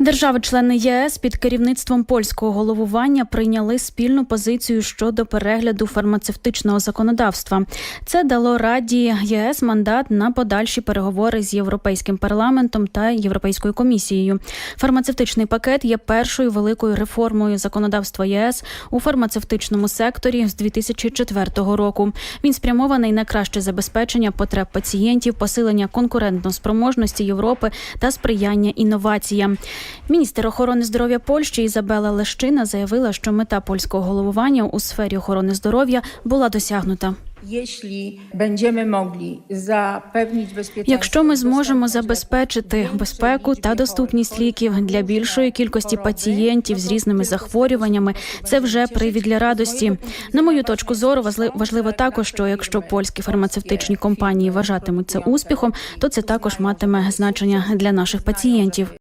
Держави-члени ЄС під керівництвом польського головування прийняли спільну позицію щодо перегляду фармацевтичного законодавства. Це дало Раді ЄС мандат на подальші переговори з Європейським парламентом та Європейською комісією. Фармацевтичний пакет є першою великою реформою законодавства ЄС у фармацевтичному секторі з 2004 року. Він спрямований на краще забезпечення потреб пацієнтів, посилення конкурентноспроможності Європи та сприяння інноваціям. Міністр охорони здоров'я Польщі Ізабела Лещина заявила, що мета польського головування у сфері охорони здоров'я була досягнута. Якщо ми зможемо забезпечити безпеку та доступність ліків для більшої кількості пацієнтів з різними захворюваннями, це вже привід для радості. На мою точку зору, важли- важливо також, що якщо польські фармацевтичні компанії вважатимуть це успіхом, то це також матиме значення для наших пацієнтів.